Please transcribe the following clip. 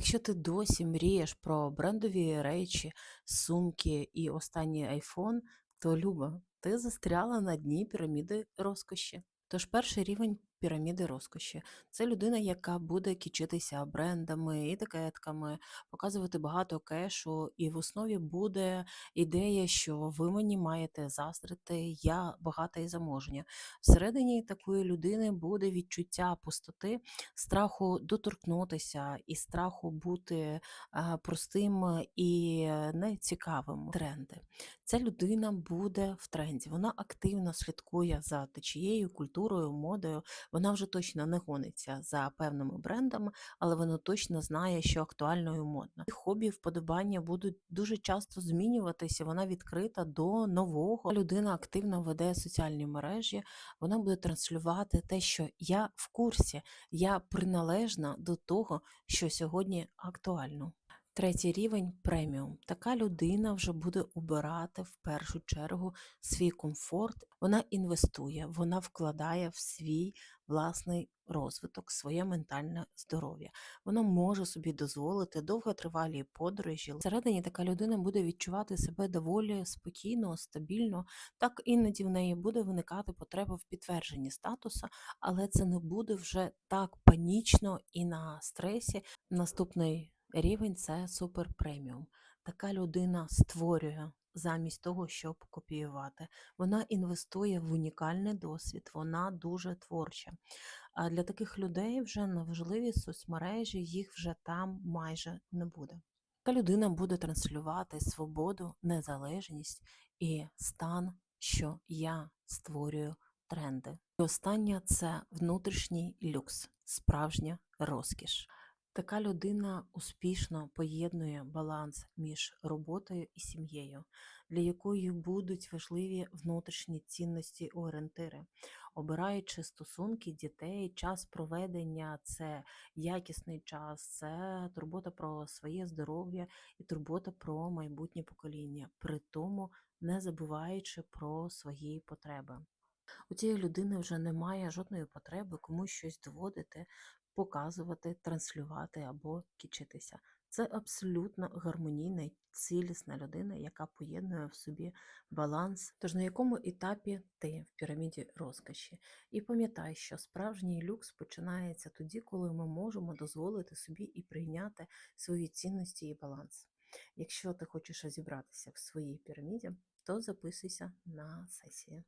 Якщо ти досі мрієш про брендові речі, сумки і останній айфон, то Люба, ти застряла на дні піраміди розкоші. Тож перший рівень піраміди розкоші це людина, яка буде кічитися брендами, етикетками, показувати багато кешу, і в основі буде ідея, що ви мені маєте заздрити, я багата і заможня. Всередині такої людини буде відчуття пустоти, страху доторкнутися і страху бути простим і нецікавим. Тренди. Ця людина буде в тренді. Вона активно слідкує за течією, культурою, модою. Вона вже точно не гониться за певними брендами, але вона точно знає, що актуально і модно. І Хобі, вподобання будуть дуже часто змінюватися. Вона відкрита до нового. Людина активно веде соціальні мережі. Вона буде транслювати те, що я в курсі, я приналежна до того, що сьогодні актуально. Третій рівень преміум. Така людина вже буде обирати в першу чергу свій комфорт. Вона інвестує, вона вкладає в свій власний розвиток, своє ментальне здоров'я. Вона може собі дозволити довготривалі подорожі. Всередині така людина буде відчувати себе доволі спокійно, стабільно. Так іноді в неї буде виникати потреба в підтвердженні статусу, але це не буде вже так панічно і на стресі. Наступний рівень це супер преміум. Така людина створює замість того, щоб копіювати. Вона інвестує в унікальний досвід, вона дуже творча. А для таких людей вже неважливі соцмережі, їх вже там майже не буде. Така людина буде транслювати свободу, незалежність і стан, що я створюю тренди. І останнє це внутрішній люкс, справжня розкіш. Така людина успішно поєднує баланс між роботою і сім'єю, для якої будуть важливі внутрішні цінності орієнтири, обираючи стосунки дітей, час проведення це якісний час, це турбота про своє здоров'я і турбота про майбутнє покоління, при тому не забуваючи про свої потреби. У цієї людини вже немає жодної потреби комусь щось доводити, показувати, транслювати або кічитися. Це абсолютно гармонійна й цілісна людина, яка поєднує в собі баланс. Тож на якому етапі ти в піраміді розкоші? І пам'ятай, що справжній люкс починається тоді, коли ми можемо дозволити собі і прийняти свої цінності і баланс. Якщо ти хочеш розібратися в своїй піраміді, то записуйся на сесії.